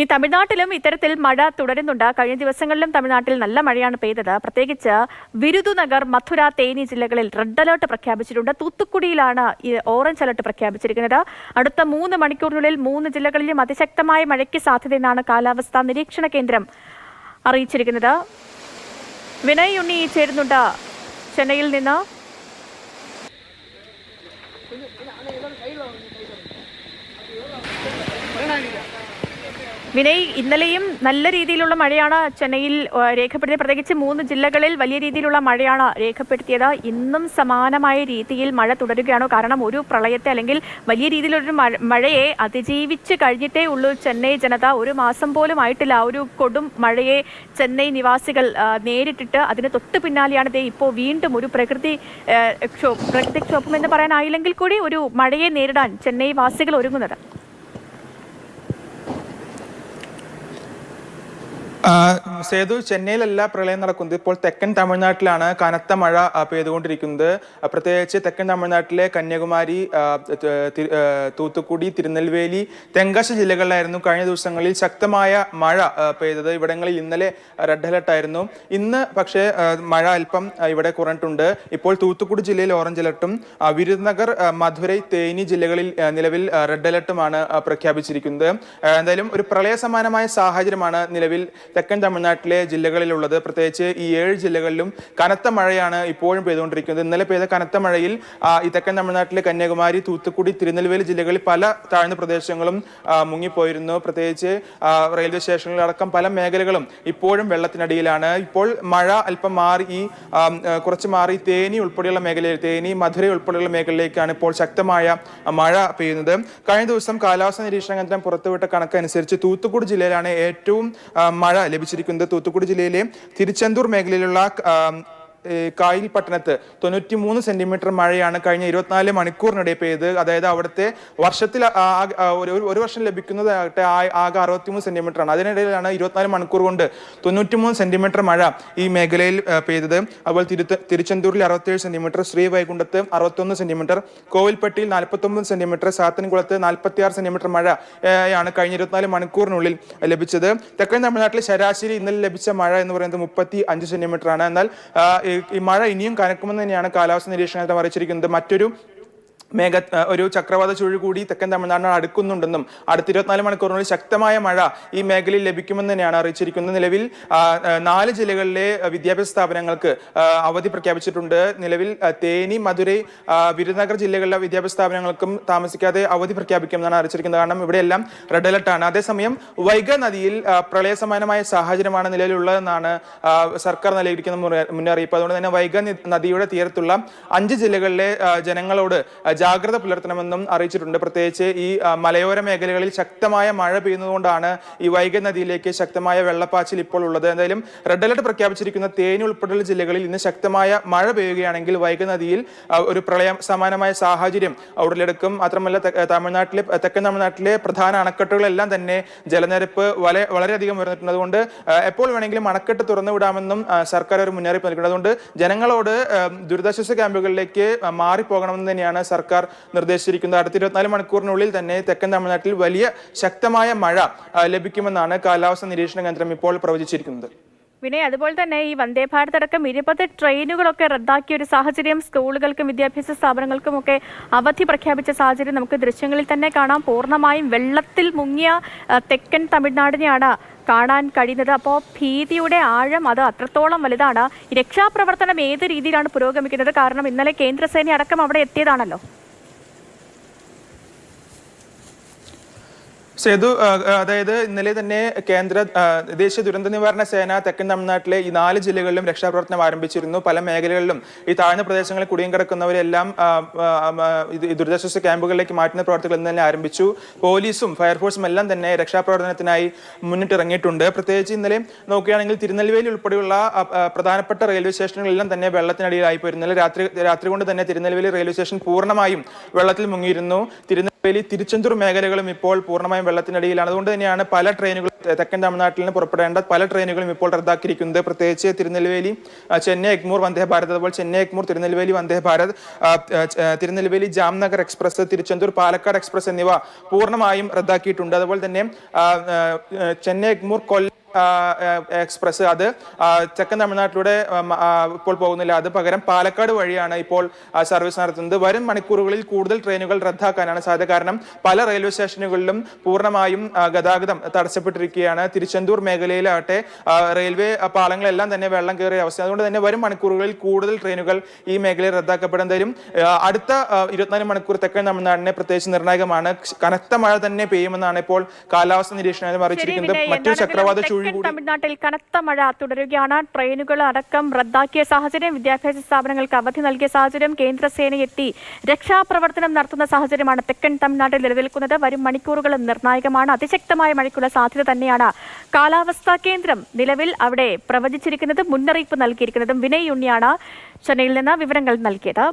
ഈ തമിഴ്നാട്ടിലും ഇത്തരത്തിൽ മഴ തുടരുന്നുണ്ട്. കഴിഞ്ഞ ദിവസങ്ങളിലും തമിഴ്നാട്ടിൽ നല്ല മഴയാണ് പെയ്തത്. പ്രത്യേകിച്ച് വിരുദുനഗർ മധുര തേനി ജില്ലകളിൽ റെഡ് അലേർട്ട് പ്രഖ്യാപിച്ചിട്ടുണ്ട്. തൂത്തുക്കുടിയിലാണ് ഈ ഓറഞ്ച് അലർട്ട് പ്രഖ്യാപിച്ചിരിക്കുന്നത്. അടുത്ത മൂന്ന് മണിക്കൂറിനുള്ളിൽ മൂന്ന് ജില്ലകളിലും അതിശക്തമായ മഴയ്ക്ക് സാധ്യതയെന്നാണ് കാലാവസ്ഥാ നിരീക്ഷണ കേന്ദ്രം അറിയിച്ചിരിക്കുന്നത്. വിനയ് ഉണ്ണി ചേരുന്നുണ്ട്. ചെന്നൈയിൽ നിന്ന് വിനയ് ഇന്നലെയും നല്ല രീതിയിലുള്ള മഴയാണ് ചെന്നൈയിൽ രേഖപ്പെടുത്തിയത്. പ്രത്യേകിച്ച് മൂന്ന് ജില്ലകളിൽ വലിയ രീതിയിലുള്ള മഴയാണ് രേഖപ്പെടുത്തിയത്. ഇന്നും സമാനമായ രീതിയിൽ മഴ തുടരുകയാണോ? കാരണം ഒരു പ്രളയത്തെ അല്ലെങ്കിൽ വലിയ രീതിയിലൊരു മഴയെ അതിജീവിച്ച് കഴിഞ്ഞിട്ടേ ഉള്ളൂ ചെന്നൈ ജനത. ഒരു മാസം പോലും ആയിട്ടില്ല. ആ ഒരു കൊടും മഴയെ ചെന്നൈ നിവാസികൾ നേരിട്ടിട്ട് അതിന് തൊട്ട് പിന്നാലെയാണ് ദേ ഇപ്പോൾ വീണ്ടും ഒരു പ്രകൃതി പ്രകൃതിക്ഷോഭം എന്ന് പറയാനായില്ലെങ്കിൽ കൂടി ഒരു മഴയെ നേരിടാൻ ചെന്നൈ വാസികൾ ഒരുങ്ങുന്നത്. സേതു ചെന്നൈയിലല്ല പ്രളയം നടക്കുന്നത്. ഇപ്പോൾ തെക്കൻ തമിഴ്നാട്ടിലാണ് കനത്ത മഴ പെയ്തുകൊണ്ടിരിക്കുന്നത്. പ്രത്യേകിച്ച് തെക്കൻ തമിഴ്നാട്ടിലെ കന്യാകുമാരി തൂത്തുക്കുടി തിരുനെൽവേലി തെങ്കാശി ജില്ലകളിലായിരുന്നു കഴിഞ്ഞ ദിവസങ്ങളിൽ ശക്തമായ മഴ പെയ്തത്. ഇവിടങ്ങളിൽ ഇന്നലെ റെഡ് അലർട്ട് ആയിരുന്നു. ഇന്ന് പക്ഷേ മഴ അല്പം ഇവിടെ കുറഞ്ഞിട്ടുണ്ട്. ഇപ്പോൾ തൂത്തുക്കുടി ജില്ലയിൽ ഓറഞ്ച് അലർട്ടും വിരുദ്നഗർ മധുരൈ തേനി ജില്ലകളിൽ നിലവിൽ റെഡ് അലർട്ടുമാണ് പ്രഖ്യാപിച്ചിരിക്കുന്നത്. എന്തായാലും ഒരു പ്രളയ സമാനമായ സാഹചര്യമാണ് നിലവിൽ തെക്കൻ തമിഴ്നാട്ടിലെ ജില്ലകളിലുള്ളത്. പ്രത്യേകിച്ച് ഈ ഏഴ് ജില്ലകളിലും കനത്ത മഴയാണ് ഇപ്പോഴും പെയ്തുകൊണ്ടിരിക്കുന്നത്. ഇന്നലെ പെയ്ത കനത്ത മഴയിൽ ഈ തെക്കൻ തമിഴ്നാട്ടിലെ കന്യാകുമാരി തൂത്തുക്കുടി തിരുനെൽവേലി ജില്ലകളിൽ പല താഴ്ന്ന പ്രദേശങ്ങളും മുങ്ങിപ്പോയിരുന്നു. പ്രത്യേകിച്ച് റെയിൽവേ സ്റ്റേഷനുകളടക്കം പല മേഖലകളും ഇപ്പോഴും വെള്ളത്തിനടിയിലാണ്. ഇപ്പോൾ മഴ അല്പം മാറി ഈ കുറച്ച് മാറി. തേനി ഉൾപ്പെടെയുള്ള മേഖലയിൽ തേനി മധുര ഉൾപ്പെടെയുള്ള മേഖലയിലേക്കാണ് ഇപ്പോൾ ശക്തമായ മഴ പെയ്യുന്നത്. കഴിഞ്ഞ ദിവസം കാലാവസ്ഥാ നിരീക്ഷണ കേന്ദ്രം പുറത്തുവിട്ട കണക്കനുസരിച്ച് തൂത്തുക്കുടി ജില്ലയിലാണ് ഏറ്റവും മഴ ലഭിച്ചിരിക്കുന്നത് തൂത്തുക്കുടി ജില്ലയിലെ തിരുച്ചെന്തൂർ മേഖലയിലുള്ള കായിൽ പട്ടണത്ത് തൊണ്ണൂറ്റി മൂന്ന് സെന്റിമീറ്റർ മഴയാണ് കഴിഞ്ഞ ഇരുപത്തിനാല് മണിക്കൂറിനിടെ പെയ്ത്. അതായത് അവിടുത്തെ വർഷത്തിൽ ഒരു വർഷം ലഭിക്കുന്നതാകട്ടെ ആകെ അറുപത്തി ആകെ അറുപത്തിമൂന്ന് സെന്റിമീറ്റർ ആണ്. അതിനിടയിലാണ് ഇരുപത്തിനാല് മണിക്കൂർ കൊണ്ട് തൊണ്ണൂറ്റിമൂന്ന് സെന്റിമീറ്റർ മഴ ഈ മേഖലയിൽ പെയ്തത്. അതുപോലെ തിരുത്ത തിരുച്ചെന്തൂരിൽ അറുപത്തേഴ് സെന്റിമീറ്റർ ശ്രീവൈകുണ്ഠത്ത് അറുപത്തൊന്ന് സെന്റിമീറ്റർ കോവിൽപ്പട്ടിയിൽ നാൽപ്പത്തൊമ്പത് സെന്റിമീറ്റർ സാത്തൻകുളത്ത് നാൽപ്പത്തിയാറ് സെന്റിമീറ്റർ മഴ ആണ് കഴിഞ്ഞ ഇരുപത്തിനാല് മണിക്കൂറിനുള്ളിൽ ലഭിച്ചത്. തെക്കൻ തമിഴ്നാട്ടിലെ ശരാശരി ഇന്നലെ ലഭിച്ച മഴ എന്ന് പറയുന്നത് മുപ്പത്തി അഞ്ച് സെന്റിമീറ്റർ ആണ്. എന്നാൽ ഈ- മഴ ഇനിയും കനക്കുമെന്ന് തന്നെയാണ് കാലാവസ്ഥ നിരീക്ഷണത്തെ അറിയിച്ചിരിക്കുന്നത് മറ്റൊരു മേഘ ഒരു ചക്രവാത ചുഴി കൂടി തെക്കൻ തമിഴ്നാടിനാണ് അടുക്കുന്നുണ്ടെന്നും അടുത്ത ഇരുപത്തിനാല് മണിക്കൂറിനുള്ളിൽ ശക്തമായ മഴ ഈ മേഖലയിൽ ലഭിക്കുമെന്ന് തന്നെയാണ് അറിയിച്ചിരിക്കുന്നത്. നിലവിൽ നാല് ജില്ലകളിലെ വിദ്യാഭ്യാസ സ്ഥാപനങ്ങൾക്ക് അവധി പ്രഖ്യാപിച്ചിട്ടുണ്ട്. നിലവിൽ തേനി മധുരൈ വിരുദ്നഗർ ജില്ലകളിലെ വിദ്യാഭ്യാസ സ്ഥാപനങ്ങൾക്കും താമസിക്കാതെ അവധി പ്രഖ്യാപിക്കുമെന്നാണ് അറിയിച്ചിരിക്കുന്നത്. കാരണം ഇവിടെയെല്ലാം റെഡ് അലർട്ടാണ് അതേസമയം വൈഗ നദിയിൽ പ്രളയസമാനമായ പ്രളയ സമാനമായ സാഹചര്യമാണ് നിലവിലുള്ളതെന്നാണ് സർക്കാർ നൽകിയിരിക്കുന്ന മുന്നറിയിപ്പ്. അതുകൊണ്ട് തന്നെ വൈഗ നദിയുടെ തീരത്തുള്ള അഞ്ച് ജില്ലകളിലെ ജനങ്ങളോട് ജാഗ്രത പുലർത്തണമെന്നും അറിയിച്ചിട്ടുണ്ട്. പ്രത്യേകിച്ച് ഈ മലയോര മേഖലകളിൽ ശക്തമായ മഴ പെയ്യുന്നതുകൊണ്ടാണ് ഈ വൈഗ നദിയിലേക്ക് ശക്തമായ വെള്ളപ്പാച്ചിൽ ഇപ്പോൾ ഉള്ളത്. എന്തായാലും റെഡ് അലർട്ട് പ്രഖ്യാപിച്ചിരിക്കുന്ന തേനി ഉൾപ്പെടെയുള്ള ജില്ലകളിൽ ഇന്ന് ശക്തമായ മഴ പെയ്യുകയാണെങ്കിൽ വൈഗ നദിയിൽ ഒരു പ്രളയം സമാനമായ സാഹചര്യം ഉടലെടുക്കും മാത്രമല്ല തമിഴ്നാട്ടിലെ തെക്കൻ തമിഴ്നാട്ടിലെ പ്രധാന അണക്കെട്ടുകളെല്ലാം തന്നെ ജലനിരപ്പ് വളരെ വളരെയധികം ഉയർന്നിട്ടുണ്ട് അതുകൊണ്ട് എപ്പോൾ വേണമെങ്കിലും അണക്കെട്ട് തുറന്നു വിടാമെന്നും സർക്കാർ ഒരു മുന്നറിയിപ്പ് നൽകുന്നത് അതുകൊണ്ട് ജനങ്ങളോട് ദുരിതാശ്വാസ ക്യാമ്പുകളിലേക്ക് മാറിപ്പോകണമെന്ന് തന്നെയാണ് സർക്കാർ നിർദ്ദേശിച്ചിരിക്കുന്നത്. അടുത്ത ഇരുപത്തിനാല് മണിക്കൂറിനുള്ളിൽ തന്നെ തെക്കൻ തമിഴ്നാട്ടിൽ വലിയ ശക്തമായ മഴ ലഭിക്കുമെന്നാണ് കാലാവസ്ഥ നിരീക്ഷണ കേന്ദ്രം ഇപ്പോൾ പ്രവചിച്ചിരിക്കുന്നത്. വിനയ് അതുപോലെ തന്നെ ഈ വന്ദേ ഭാരത് അടക്കം ഇരുപത് ട്രെയിനുകളൊക്കെ റദ്ദാക്കിയ ഒരു സാഹചര്യം സ്കൂളുകൾക്കും വിദ്യാഭ്യാസ സ്ഥാപനങ്ങൾക്കും ഒക്കെ അവധി പ്രഖ്യാപിച്ച സാഹചര്യം നമുക്ക് ദൃശ്യങ്ങളിൽ തന്നെ കാണാം. പൂർണമായും വെള്ളത്തിൽ മുങ്ങിയ തെക്കൻ തമിഴ്നാടിനെയാണ് കാണാൻ കഴിയുന്നത്. അപ്പോൾ ഭീതിയുടെ ആഴം അത് അത്രത്തോളം വലുതാണ്. രക്ഷാപ്രവർത്തനം ഏത് രീതിയിലാണ് പുരോഗമിക്കുന്നത്? കാരണം ഇന്നലെ കേന്ദ്രസേന അടക്കം അവിടെ എത്തിയതാണല്ലോ. സേതു അതായത് ഇന്നലെ തന്നെ കേന്ദ്ര ദേശീയ ദുരന്ത നിവാരണ സേന തെക്കൻ തമിഴ്നാട്ടിലെ ഈ നാല് ജില്ലകളിലും രക്ഷാപ്രവർത്തനം ആരംഭിച്ചിരുന്നു. പല മേഖലകളിലും ഈ താഴ്ന്ന പ്രദേശങ്ങളിൽ കുടിയും കിടക്കുന്നവരെല്ലാം ദുരിതാശ്വാസ ക്യാമ്പുകളിലേക്ക് മാറ്റുന്ന പ്രവർത്തികൾ ഇന്ന് തന്നെ ആരംഭിച്ചു. പോലീസും ഫയർഫോഴ്സും എല്ലാം തന്നെ രക്ഷാപ്രവർത്തനത്തിനായി മുന്നിട്ടിറങ്ങിയിട്ടുണ്ട്. പ്രത്യേകിച്ച് ഇന്നലെ നോക്കുകയാണെങ്കിൽ തിരുനെൽവേലി ഉൾപ്പെടെയുള്ള പ്രധാനപ്പെട്ട റെയിൽവേ സ്റ്റേഷനുകളെല്ലാം തന്നെ വെള്ളത്തിനടിയിലായി പോയിരുന്നില്ല രാത്രി രാത്രി കൊണ്ട് തന്നെ തിരുനെൽവേലി റെയിൽവേ സ്റ്റേഷൻ പൂർണമായും വെള്ളത്തിൽ മുങ്ങിയിരുന്നു. തിരുനെ വലിയ തിരുച്ചെന്തൂർ മേഖലകളും ഇപ്പോൾ പൂർണമായും വെള്ളത്തിനടിയിലാണ്. അതുകൊണ്ട് തന്നെയാണ് പല ട്രെയിനുകളും തെക്കൻ തമിഴ്നാട്ടിൽ നിന്ന് പുറപ്പെടേണ്ട പല ട്രെയിനുകളും ഇപ്പോൾ റദ്ദാക്കിയിരിക്കുന്നത്. പ്രത്യേകിച്ച് തിരുനെൽവേലി ചെന്നൈ എഗ്മൂർ വന്ദേ ഭാരത് അതുപോലെ ചെന്നൈ എഗ്മൂർ തിരുനെൽവേലി വന്ദേ ഭാരത് തിരുനെൽവേലി ജാംനഗർ എക്സ്പ്രസ് തിരുച്ചെന്തൂർ പാലക്കാട് എക്സ്പ്രസ് എന്നിവ പൂർണമായും റദ്ദാക്കിയിട്ടുണ്ട്. അതുപോലെ തന്നെ ചെന്നൈ എഗ്മൂർ കൊല്ലം എക്സ്പ്രസ് അത് തെക്കൻ തമിഴ്നാട്ടിലൂടെ ഇപ്പോൾ പോകുന്നില്ല. അത് പകരം പാലക്കാട് വഴിയാണ് ഇപ്പോൾ സർവീസ് നടത്തുന്നത്. വരും മണിക്കൂറുകളിൽ കൂടുതൽ ട്രെയിനുകൾ റദ്ദാക്കാനാണ് സാധ്യത. കാരണം പല റെയിൽവേ സ്റ്റേഷനുകളിലും പൂർണമായും ഗതാഗതം തടസ്സപ്പെട്ടിരിക്കുകയാണ്. തിരുച്ചെന്തൂർ മേഖലയിലാകട്ടെ റെയിൽവേ പാളങ്ങളെല്ലാം തന്നെ വെള്ളം കയറിയ അവസ്ഥ. അതുകൊണ്ട് തന്നെ വരും മണിക്കൂറുകളിൽ കൂടുതൽ ട്രെയിനുകൾ ഈ മേഖലയിൽ റദ്ദാക്കപ്പെടാൻ തരും. അടുത്ത ഇരുപത്തിനാല് മണിക്കൂർ തെക്കൻ തമിഴ്നാടിനെ പ്രത്യേകിച്ച് നിർണായകമാണ്. കനത്ത മഴ തന്നെ പെയ്യുമെന്നാണ് ഇപ്പോൾ കാലാവസ്ഥ നിരീക്ഷണത്തിൽ ശരി അറിയിച്ചിരിക്കുന്നത്. മറ്റൊരു ചക്രവാത ചുഴി തെക്കൻ കൂടി തമിഴ്നാട്ടിൽ കനത്ത മഴ തുടരുകയാണ്. ട്രെയിനുകൾ അടക്കം റദ്ദാക്കിയ സാഹചര്യം വിദ്യാഭ്യാസ സ്ഥാപനങ്ങൾക്ക് അവധി നൽകിയ സാഹചര്യം കേന്ദ്രസേന എത്തി രക്ഷാപ്രവർത്തനം നടത്തുന്ന സാഹചര്യമാണ് തെക്കൻ തമിഴ്നാട്ടിൽ നിലനിൽക്കുന്നത്. വരും മണിക്കൂറുകളും നിർണായകമാണ്. അതിശക്തമായ മഴയ്ക്കുള്ള സാധ്യത തന്നെയാണ്. കാലാവസ്ഥാ കേന്ദ്രം നിലവിൽ അവിടെ പ്രവചിച്ചിരിക്കുന്നത് മുന്നറിയിപ്പ് നൽകിയിരിക്കുന്നതും വിനയ് ഉണ്ണിയാണ്. ചെന്നൈയിൽ നിന്ന് വിവരങ്ങൾ നൽകിയത്.